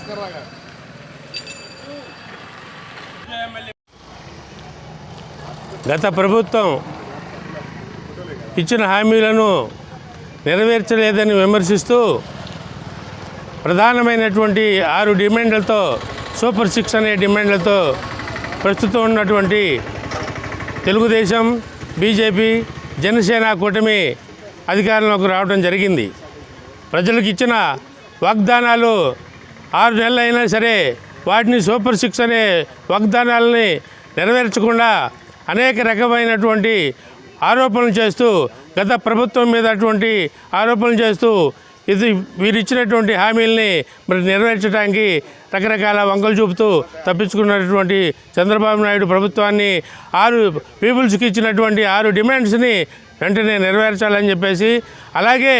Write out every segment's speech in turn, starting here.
భాస్కర్ రావు గారు గత ప్రభుత్వం ఇచ్చిన హామీలను నెరవేర్చలేదని విమర్శిస్తూ ప్రధానమైనటువంటి ఆరు డిమాండ్లతో సూపర్ సిక్స్ అనే డిమాండ్లతో ప్రస్తుతం ఉన్నటువంటి తెలుగుదేశం బీజేపీ జనసేన కూటమి అధికారంలోకి రావడం జరిగింది. ప్రజలకు ఇచ్చిన వాగ్దానాలు ఆరు నెలలు అయినా సరే వాటిని సూపర్ సిక్స్ అనే వాగ్దానాలని నెరవేర్చకుండా అనేక రకమైనటువంటి ఆరోపణలు చేస్తూ గత ప్రభుత్వం మీద అటువంటి ఆరోపణలు చేస్తూ ఇది వీరిచ్చినటువంటి హామీల్ని మరి నెరవేర్చడానికి రకరకాల వంకలు చూపుతూ తప్పించుకున్నటువంటి చంద్రబాబు నాయుడు ప్రభుత్వాన్ని ఆరు పీపుల్స్కి ఇచ్చినటువంటి ఆరు డిమాండ్స్ని వెంటనే నెరవేర్చాలని చెప్పేసి అలాగే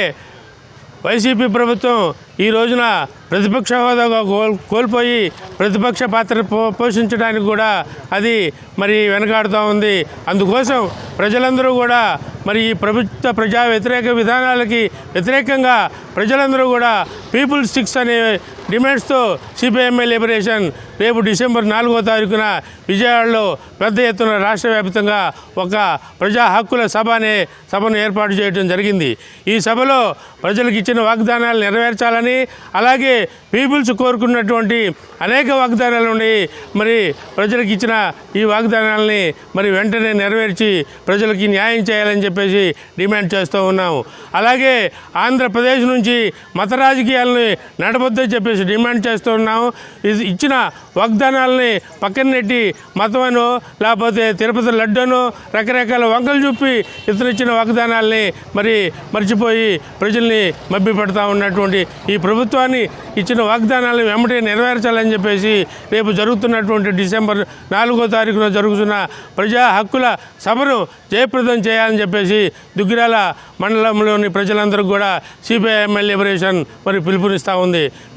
వైసీపీ ప్రభుత్వం ఈ రోజున ప్రతిపక్ష హోదాగా కోల్ కోల్పోయి ప్రతిపక్ష పాత్ర పోషించడానికి కూడా అది మరి వెనకాడుతూ ఉంది. అందుకోసం ప్రజలందరూ కూడా మరి ఈ ప్రభుత్వ ప్రజా వ్యతిరేక విధానాలకి వ్యతిరేకంగా ప్రజలందరూ కూడా పీపుల్ స్టిక్స్ అనే డిమాండ్స్తో సిపిఎంఏ లిబరేషన్ రేపు డిసెంబర్ నాలుగో తారీఖున విజయవాడలో పెద్ద ఎత్తున రాష్ట్ర వ్యాప్తంగా ఒక ప్రజా హక్కుల సభ అనే సభను ఏర్పాటు చేయడం జరిగింది. ఈ సభలో ప్రజలకు ఇచ్చిన వాగ్దానాలు నెరవేర్చాలని అలాగే పీపుల్స్ కోరుకున్నటువంటి అనేక వాగ్దానాలు ఉన్నాయి. మరి ప్రజలకు ఇచ్చిన ఈ వాగ్దానాలని మరి వెంటనే నెరవేర్చి ప్రజలకి న్యాయం చేయాలని చెప్పేసి డిమాండ్ చేస్తూ ఉన్నాము. అలాగే ఆంధ్రప్రదేశ్ నుంచి మత రాజకీయాలని నడవద్దని చెప్పేసి డిమాండ్ చేస్తూ ఉన్నాము ఇది ఇచ్చిన వాగ్దానాలని పక్కన నెట్టి మతమను లేకపోతే తిరుపతి లడ్డూను రకరకాల వంకలు చూపి ఇతను ఇచ్చిన వాగ్దానాల్ని మరి మర్చిపోయి ప్రజల్ని మబ్బి పెడతా ఉన్నటువంటి ఈ ప్రభుత్వాన్ని ఇచ్చిన వాగ్దానాలను వెంబడే నెరవేర్చాలని చెప్పేసి రేపు జరుగుతున్నటువంటి డిసెంబర్ నాలుగో తారీఖున జరుగుతున్న ప్రజా హక్కుల సభను జయప్రదం చేయాలని చెప్పేసి దుగ్గిరాల మండలంలోని ప్రజలందరికీ కూడా సిపిఐ ఎమ్మెల్యే లిబరేషన్ మరి పిలుపునిస్తూ ఉంది.